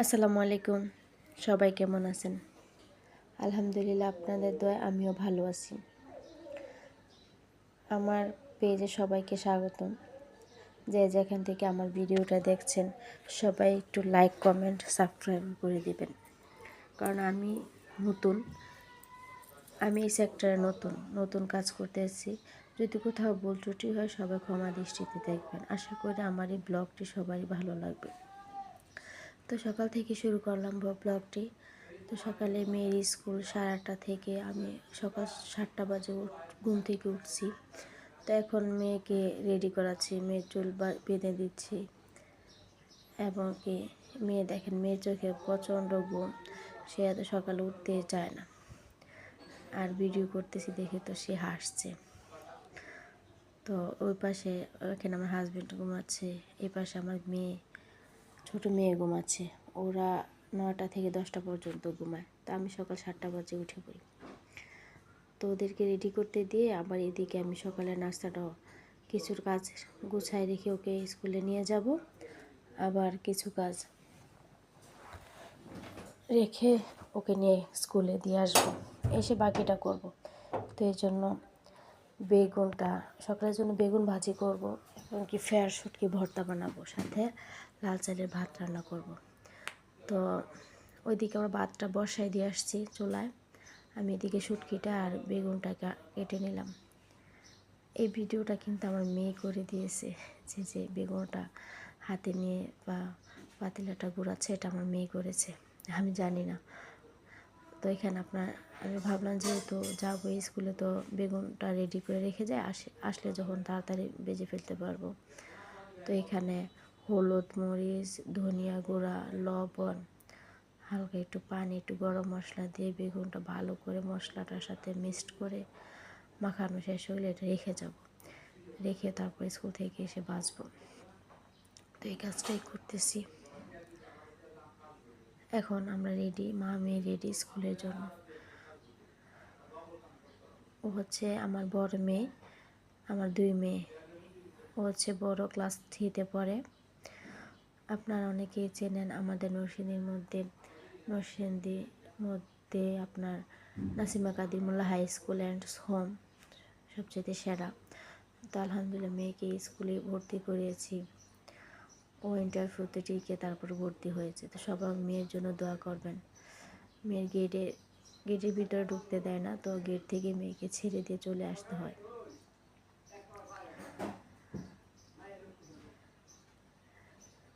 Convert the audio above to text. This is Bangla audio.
আসসালামু আলাইকুম। সবাই কেমন আছেন? আলহামদুলিল্লাহ, আপনাদের দয়া আমিও ভালো আছি। আমার পেজে সবাইকে স্বাগতম। যে যেখান থেকে আমার ভিডিওটা দেখছেন, সবাই একটু লাইক কমেন্ট সাবস্ক্রাইব করে দিবেন। কারণ আমি নতুন। আমি এই সেক্টরে নতুন। নতুন কাজ করতে এসেছি। যদি কোথাও ভুল ত্রুটি হয়, সবাই ক্ষমা দৃষ্টিতে দেখবেন। আশা করি আমার এই ব্লগটি সবারই ভালো লাগবে। তো সকাল থেকে শুরু করলাম ব্লগটি। তো সকালে মেয়ের স্কুল সাড়ে আটটা থেকে আমি সকাল সাতটা বাজে ঘুম থেকে উঠছি। তো এখন মেয়েকে রেডি করাচ্ছি, মেয়ের চুল বেঁধে দিচ্ছি। এবং কি, মেয়ে দেখেন, মেয়ের চোখে প্রচণ্ড ঘুম। সে এত সকালে উঠতে চায় না। আর ভিডিও করতেছি দেখে তো সে হাসছে। তো ওই পাশে এখানে আমার হাজব্যান্ড ঘুমাচ্ছে এই পাশে আমার মেয়ে। ছোট মেয়ে ঘুমাচ্ছে। ওরা নটা থেকে দশটা পর্যন্ত ঘুমায়। তো আমি সকাল সাতটা বাজে উঠে পড়ি। তো ওদেরকে রেডি করতে দিয়ে আবার এদিকে আমি সকালে নাস্তাটাও কিছুর কাজ গুছাই রেখে ওকে স্কুলে নিয়ে যাব। আবার কিছু কাজ রেখে ওকে নিয়ে স্কুলে দিয়ে আসব। এসে বাকিটা করব। তো এই জন্য বেগুনটা, সকালের জন্য বেগুন ভাজি করব এবং কি ফেয়ার শুটকি ভর্তা বানাবো, সাথে লাল চালের ভাত রান্না করব। তো ওইদিকে আমরা ভাতটা বসাই দিয়ে আসছি চুলায়। আমি এদিকে শুটকিটা আর বেগুনটাকে কেটে নিলাম। এই ভিডিওটা কিন্তু আমার মেয়ে করে দিয়েছে, যে যে বেগুনটা হাতে নিয়ে বা পাতিলাটা ঘোরাচ্ছে এটা আমার মেয়ে করেছে। আমি জানি না। তো এখানে আপনার, আমি ভাবলাম যেহেতু যাব স্কুলে, তো বেগুনটা রেডি করে রেখে যায় আসে, আসলে যখন তাড়াতাড়ি বেজে ফেলতে পারব। তো এখানে হলুদ মরিচ, ধনিয়া গুঁড়া, লবণ, হালকা একটু পানি, একটু গরম মশলা দিয়ে বেগুনটা ভালো করে মশলাটার সাথে মিক্সড করে মাখানো শেষ হলে এটা রেখে যাব। রেখে তারপর স্কুল থেকে এসে বাঁচবো। তো এই কাজটাই করতেছি। এখন আমরা রেডি মা মেয়ে রেডি স্কুলের জন্য। ও হচ্ছে আমার বড় মেয়ে, আমার দুই মেয়ে। ও হচ্ছে বড় ক্লাস থ্রিতে পড়ে। আপনারা অনেকেই চেনেন আমাদের নরসিংদীর মধ্যে নরসিংদীর মধ্যে আপনার Nasima Kadimullah high school and home সবচেয়ে সেরা। তো আলহামদুলিল্লাহ মেয়েকে স্কুলে ভর্তি করিয়েছি। ও ইন্টারভিউতে টিকে তারপর ভর্তি হয়েছে। তো সবাই মেয়ের জন্য দোয়া করবেন। মেয়ের গেটে গেটের ভিতরে ঢুকতে দেয় না, তো গেট থেকে মেয়েকে ছেড়ে দিয়ে চলে আসতে হয়।